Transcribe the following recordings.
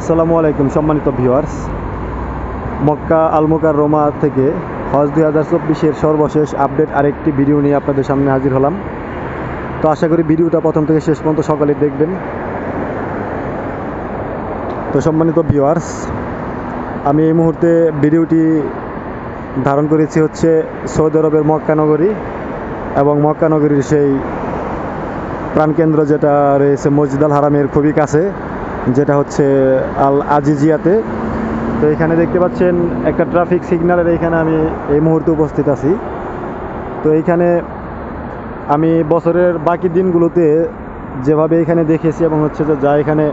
আসসালামু আলাইকুম, সম্মানিত ভিউয়ার্স। মক্কা আলমোকার রোমা থেকে হজ দুই হাজার চব্বিশের সর্বশেষ আপডেট আরেকটি ভিডিও নিয়ে আপনাদের সামনে হাজির হলাম। তো আশা করি ভিডিওটা প্রথম থেকে শেষ পর্যন্ত সকালে দেখবেন। তো সম্মানিত ভিউয়ার্স, আমি এই মুহূর্তে ভিডিওটি ধারণ করেছি হচ্ছে সৌদি আরবের মক্কা নগরী এবং মক্কা নগরীর সেই প্রাণকেন্দ্র যেটা রয়েছে মসজিদ আল হারামের খুবই কাছে। যেটা হচ্ছে আল আজিজিয়াতে। তো এখানে দেখতে পাচ্ছেন একটা ট্রাফিক সিগন্যালের এইখানে আমি এই মুহূর্তে উপস্থিত আছি। তো এইখানে আমি বছরের বাকি দিনগুলোতে যেভাবে এখানে দেখেছি এবং হচ্ছে যে যা এখানে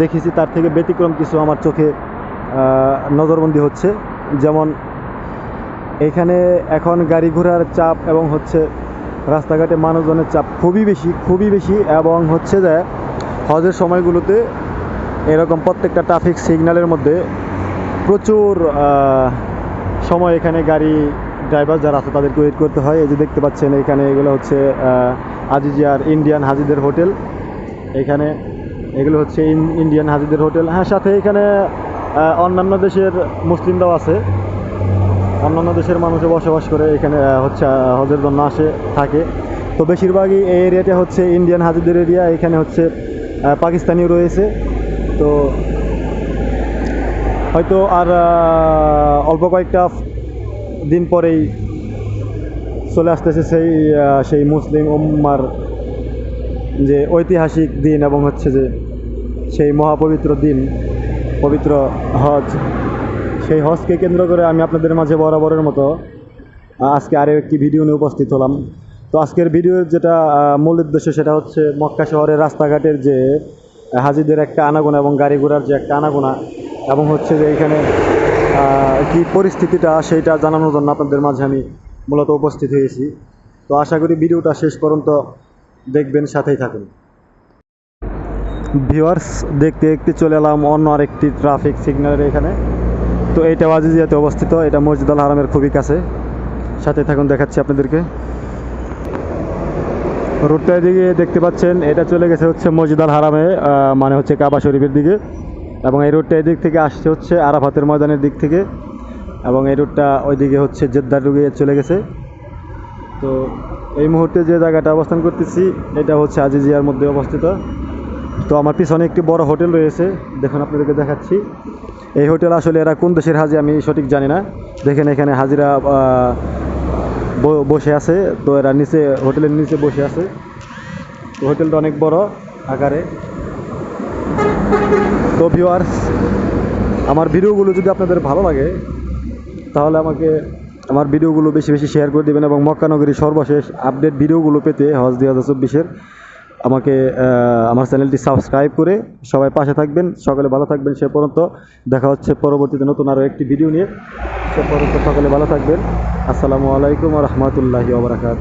দেখেছি, তার থেকে ব্যতিক্রম কিছু আমার চোখে নজরবন্দি হচ্ছে। যেমন এখানে এখন গাড়ি ঘোড়ার চাপ এবং হচ্ছে রাস্তাঘাটে মানুষজনের চাপ খুবই বেশি খুবই বেশি এবং হচ্ছে যে হজের সময়গুলোতে এরকম প্রত্যেকটা ট্রাফিক সিগন্যালের মধ্যে প্রচুর সময় এখানে গাড়ি ড্রাইভার যারা আছে তাদেরকে ওয়েট করতে হয়। এই যে দেখতে পাচ্ছেন, এখানে এগুলো হচ্ছে আজিজিয়ার ইন্ডিয়ান হাজিদের হোটেল এখানে এগুলো হচ্ছে ইন্ডিয়ান হাজিদের হোটেল হ্যাঁ সাথে এখানে অন্যান্য দেশের মুসলিমরাও আছে। অন্যান্য দেশের মানুষও বসবাস করে এখানে হচ্ছে হজের জন্য আসে, থাকে। তো বেশিরভাগই এই এরিয়াটা হচ্ছে ইন্ডিয়ান হাজিদের এরিয়া এখানে হচ্ছে পাকিস্তানিও রয়েছে। তো হয়তো আর অল্প কয়েকটা দিন পরেই চলে আসতেছে সেই সেই মুসলিম উম্মার যে ঐতিহাসিক দিন এবং হচ্ছে যে সেই মহাপবিত্র দিন, পবিত্র হজ। সেই হজকে কেন্দ্র করে আমি আপনাদের মাঝে বরাবরের মতো আজকে আরও একটি ভিডিও নিয়ে উপস্থিত হলাম। তো আজকের ভিডিওর যেটা মূল উদ্দেশ্য সেটা হচ্ছে মক্কা শহরের রাস্তাঘাটের যে হাজিদের একটা আনাগোনা এবং গাড়ি ঘোড়ার যে একটা আনাগোনা এবং হচ্ছে যে এখানে কি পরিস্থিতিটা সেইটা জানানোর জন্য আপনাদের মাঝে আমি মূলত উপস্থিত হয়েছি। তো আশা করি ভিডিওটা শেষ পর্যন্ত দেখবেন, সাথেই থাকুন। ভিউয়ার্স, দেখতে দেখতে চলে এলাম অন্য আরেকটি ট্রাফিক সিগন্যালের এখানে। তো এইটা ওয়াজিজিয়াতে অবস্থিত, এটা মসজিদ আল হারামের খুবই কাছে। সাথে থাকুন, দেখাচ্ছি আপনাদেরকে। রোডটা এদিকে দেখতে পাচ্ছেন, এটা চলে গেছে হচ্ছে মসজিদ আল হারামে মানে হচ্ছে কাবা শরীফের দিকে। এবং এই রোডটা এদিক থেকে আসছে হচ্ছে আরাফাতের ময়দানের দিক থেকে। এবং এই রোডটা ওইদিকে হচ্ছে জেদ্দার রুগে চলে গেছে। তো এই মুহূর্তে যে জায়গাটা অবস্থান করতেছি, এটা হচ্ছে আজিজিয়ার মধ্যে অবস্থিত। তো আমার পিছনে একটি বড় হোটেল রয়েছে, দেখুন আপনাদেরকে দেখাচ্ছি। এই হোটেল আসলে এরা কোন দেশের হাজি আমি সঠিক জানি না। দেখেন এখানে হাজিরা বসে আছে। তো এরা নিচে, হোটেলের নিচে বসে আছে। তো হোটেলটা অনেক বড় আকারে। তো ভিউয়ার্স আমার ভিডিওগুলো যদি আপনাদের ভালো লাগে, তাহলে আমাকে আমার ভিডিওগুলো বেশি বেশি শেয়ার করে দেবেন এবং মক্কানগরীর সর্বশেষ আপডেট ভিডিওগুলো পেতে হজ দুই হাজার চব্বিশের আমাকে আমার চ্যানেলটি সাবস্ক্রাইব করে সবাই পাশে থাকবেন। সকলে ভালো থাকবেন। সে পর্যন্ত দেখা হচ্ছে পরবর্তীতে নতুন আরও একটি ভিডিও নিয়ে। সে পর্যন্ত সকলে ভালো থাকবেন। আসসালামু আলাইকুম রহমতুল্লাহি ওবরাকাত